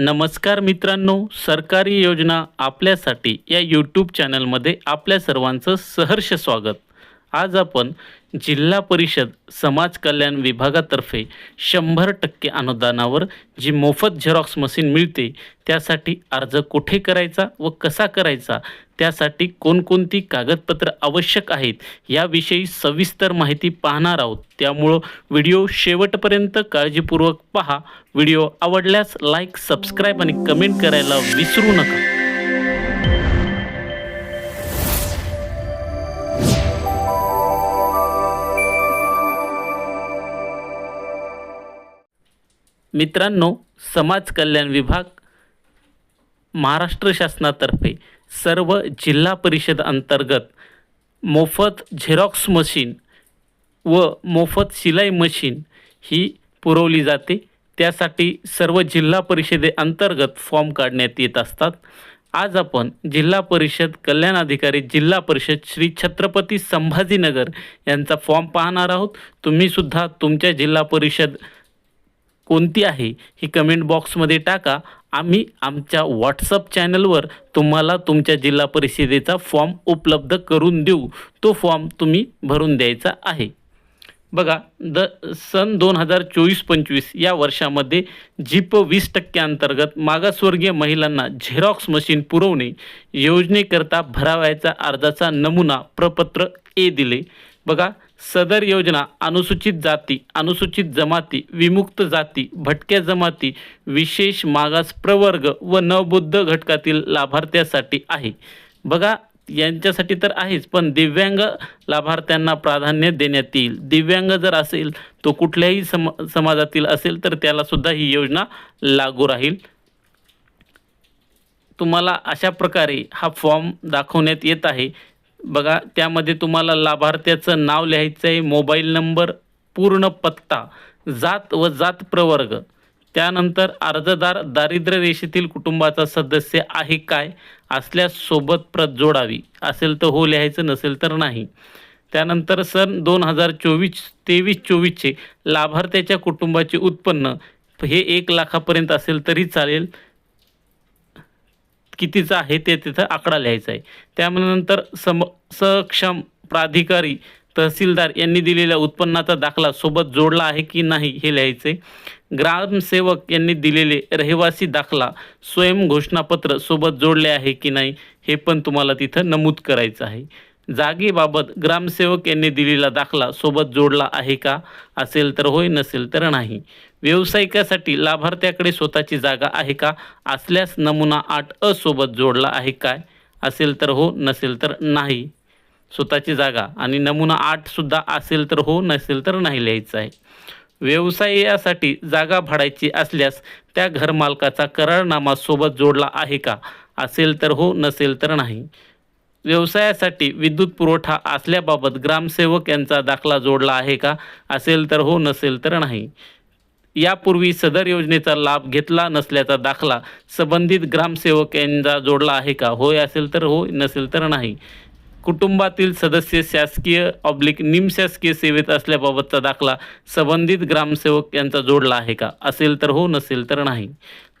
नमस्कार मित्रांनो सरकारी योजना आपल्यासाठी या यूट्यूब चॅनलमध्ये आपल्या सर्वांचं सहर्ष स्वागत. आज आपण जिल्हा परिषद समाज कल्याण विभागातर्फे शंभर टक्के अनुदानावर जी मोफत झेरॉक्स मशीन मिळते त्यासाठी अर्ज कुठे करायचा व कसा करायचा त्यासाठी कोणकोणती कागदपत्र आवश्यक आहेत याविषयी सविस्तर माहिती पाहणार आहोत. त्यामुळं व्हिडिओ शेवटपर्यंत काळजीपूर्वक पहा. व्हिडिओ आवडल्यास लाईक सबस्क्राईब आणि कमेंट करायला विसरू नका. मित्रांनो समाज कल्याण विभाग महाराष्ट्र शासनातर्फे सर्व जिल्हा परिषद अंतर्गत मोफत झेरॉक्स मशीन व मोफत शिलाई मशीन ही पुरवली जाते. त्यासाठी सर्व जिल्हा परिषदे अंतर्गत फॉर्म काढण्यात येत असतात. आज आपण जिल्हा परिषद कल्याण अधिकारी जिल्हा परिषद श्री छत्रपती संभाजीनगर यांचा फॉर्म पाहणार आहोत. तुम्हीसुद्धा तुमच्या जिल्हा परिषद कोणती आहे ही कमेंट बॉक्समध्ये टाका. आम्ही आमच्या व्हॉट्सअप चॅनलवर तुम्हाला तुमच्या जिल्हा परिषदेचा फॉर्म उपलब्ध करून देऊ. तो फॉर्म तुम्ही भरून द्यायचा आहे. बघा द सन दोन हजार चोवीस पंचवीस या वर्षामध्ये जीप वीस टक्के अंतर्गत मागासवर्गीय महिलांना झेरॉक्स मशीन पुरवणे योजनेकरता भरावयाचा अर्जाचा नमुना प्रपत्र ए दिले. बघा सदर योजना अनुसूचित जाती अनुसूचित जमाती विमुक्त जाती भटक्या जमाती विशेष मागास प्रवर्ग व नवबुद्ध घटकातील लाभार्थ्यासाठी आहे. बघा यांच्यासाठी तर आहेच पण दिव्यांग लाभार्थ्यांना प्राधान्य देण्यात येईल. दिव्यांग जर असेल तो कुठल्याही सम समाजातील असेल तर त्यालासुद्धा ही योजना लागू राहील. तुम्हाला अशा प्रकारे हा फॉर्म दाखवण्यात येत आहे. बघा त्यामध्ये तुम्हाला लाभार्थ्याचं नाव लिहायचं आहे मोबाईल नंबर पूर्ण पत्ता जात व जात प्रवर्ग. त्यानंतर अर्जदार दारिद्र्य रेषेतील कुटुंबाचा सदस्य आहे काय असल्यास सोबत प्रत जोडावी. असेल तर हो लिहायचं नसेल तर नाही. त्यानंतर सन दोन हजार चोवीस तेवीस चोवीसचे लाभार्थ्याच्या कुटुंबाचे उत्पन्न हे एक लाखापर्यंत असेल तरी चालेल. कितीचं आहे ते तिथं आकडा लिहायचा आहे. त्यानंतर सम सक्षम प्राधिकारी तहसीलदार यांनी दिलेल्या उत्पन्नाचा दाखला सोबत जोडला आहे की नाही हे लिहायचे ग्रामसेवक यांनी दिलेले रहिवासी दाखला स्वयं घोषणापत्र सोबत जोडले आहे की नाही हे पण तुम्हाला तिथं नमूद करायचं आहे. जागेबाबत ग्रामसेवक यांनी दिलेला दाखला सोबत जोडला आहे का? असेल तर होय नसेल तर नाही. व्यावसायिकासाठी लाभार्थ्याकडे स्वतःची जागा आहे का? असल्यास नमुना आठ अ सोबत जोडला आहे काय? असेल तर हो नसेल तर नाही. स्वतःची जागा आणि नमुना आठसुद्धा असेल तर हो नसेल तर नाही लिहायचं आहे. व्यवसायासाठी जागा भाडायची असल्यास त्या घरमालकाचा करारनामा सोबत जोडला आहे का? असेल तर हो नसेल तर नाही. व्यवसायासाठी विद्युत पुरवठा असल्याबाबत ग्रामसेवक यांचा दाखला जोडला आहे का? असेल तर हो नसेल तर नाही. यापूर्वी सदर योजनेचा लाभ घेतला नसल्याचा दाखला संबंधित ग्रामसेवक यांचा जोडला आहे का? होय असेल तर हो नसेल तर नाही. कुटुंबातील सदस्य शासकीय ऑब्लिक निमशासकीय सेवेत असल्याबाबतचा दाखला संबंधित ग्रामसेवक यांचा जोडला आहे का? असेल तर हो नसेल तर नाही.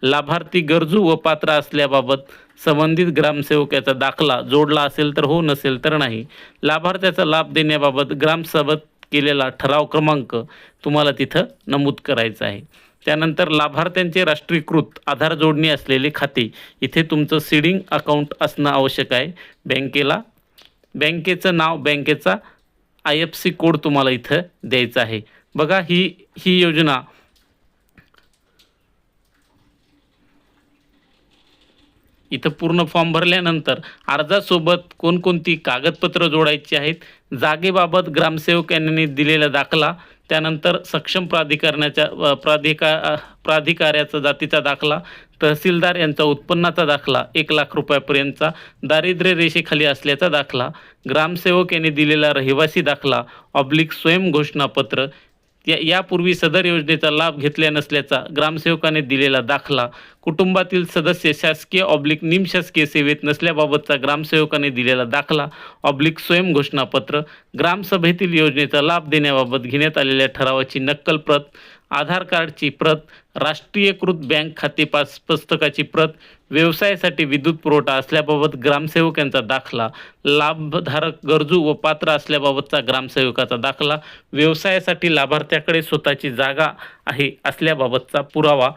लाभार्थी गरजू व पात्र असल्याबाबत संबंधित ग्रामसेवक याचा दाखला जोडला असेल तर हो नसेल तर नाही. लाभार्थ्याचा लाभ देण्याबाबत ग्रामसभेत केलेला ठराव क्रमांक तुम्हाला तिथं नमूद करायचा आहे. त्यानंतर लाभार्थ्यांचे राष्ट्रीयकृत आधार जोडणी असलेले खाते इथे तुमचं सीडिंग अकाउंट असणं आवश्यक आहे. बँकेला बँकेचं नाव बँकेचा आय एफ सी कोड तुम्हाला इथं द्यायचा आहे. बघा ही ही योजना इथं पूर्ण फॉर्म भरल्यानंतर अर्जासोबत कोणकोणती कागदपत्र जोडायची आहेत? जागेबाबत ग्रामसेवक यांनी दिलेला दाखला त्यानंतर सक्षम प्राधिकरणाच्या प्राधिका प्राधिकाऱ्याचा जातीचा दाखला तहसीलदार यांचा उत्पन्नाचा दाखला एक लाख रुपयापर्यंतचा दारिद्र्य रेषेखाली असल्याचा दाखला ग्रामसेवक यांनी दिलेला रहिवासी दाखला ऑब्लिक स्वयं घोषणापत्र या यापूर्वी सदर योजनेचा लाभ घेतल्या नसल्याचा ग्रामसेवकाने दिलेला दाखला कुटुंबातील सदस्य शासकीय ऑब्लिक निमशासकीय सेवेत नसल्याबाबतचा ग्रामसेवकाने दिलेला दाखला ऑब्लिक स्वयं घोषणापत्र ग्रामसभेतील योजनेचा लाभ देण्याबाबत घेण्यात आलेल्या ठरावाची नक्कल प्रत आधार कार्डची प्रत राष्ट्रीयकृत बँक खाते पास पुस्तकाची प्रत व्यवसायासाठी विद्युत पुरवठा असल्याबाबत ग्रामसेवक यांचा दाखला लाभधारक गरजू व पात्र असल्याबाबतचा ग्रामसेवकाचा दाखला व्यवसायासाठी लाभार्थ्याकडे स्वतःची जागा आहे असल्याबाबतचा पुरावा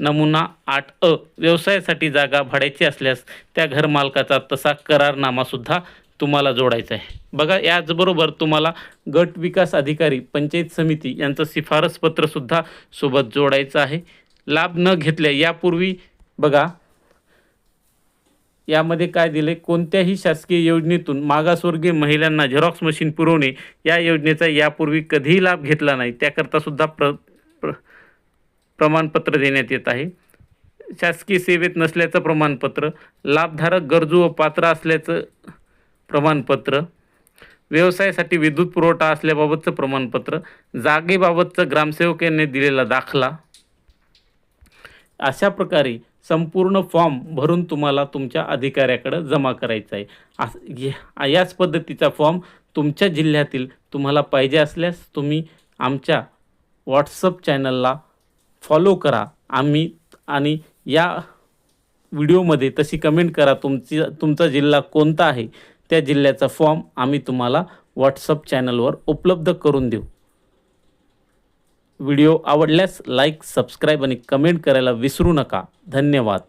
नमुना आठ अ व्यवसायासाठी जागा भाड्याची असल्यास त्या घरमालकाचा तसा करारनामासुद्धा तुम्हाला जोडायचं आहे. बघा याचबरोबर तुम्हाला गट विकास अधिकारी पंचायत समिती यांचं शिफारस पत्रसुद्धा सोबत जोडायचं आहे. लाभ न घेतल्या यापूर्वी बघा यामध्ये काय दिले कोणत्याही शासकीय योजनेतून मागासवर्गीय महिलांना झेरॉक्स मशीन पुरवणे या योजनेचा यापूर्वी कधीही लाभ घेतला नाही. त्याकरता सुद्धा प्र प्र प्रमाणपत्र देण्यात येत आहे. शासकीय सेवेत नसल्याचं प्रमाणपत्र लाभधारक गरजू व पात्र असल्याचं प्रमाणपत्र. व्यवसायासाठी विद्युत पुरवठा असल्याबाबतचं प्रमाणपत्र. जागेबाबतचं ग्रामसेवक यांनी दिलेला दाखला. अशा प्रकारे संपूर्ण फॉर्म भरून तुम्हाला तुमच्या अधिकाऱ्याकडं जमा करायचा आहे. अस याच पद्धतीचा फॉर्म तुमच्या जिल्ह्यातील तुम्हाला पाहिजे असल्यास तुम्ही आमच्या व्हॉट्सअप चॅनलला फॉलो करा. आम्ही आणि या व्हिडिओमध्ये तशी कमेंट करा तुमची तुमचा जिल्हा कोणता आहे. त्या जिल्ह्याचा फॉर्म आम्ही तुम्हाला व्हॉट्सअप चॅनलवर उपलब्ध करून देऊ. व्हिडिओ आवडल्यास लाईक सबस्क्राईब आणि कमेंट करायला विसरू नका. धन्यवाद.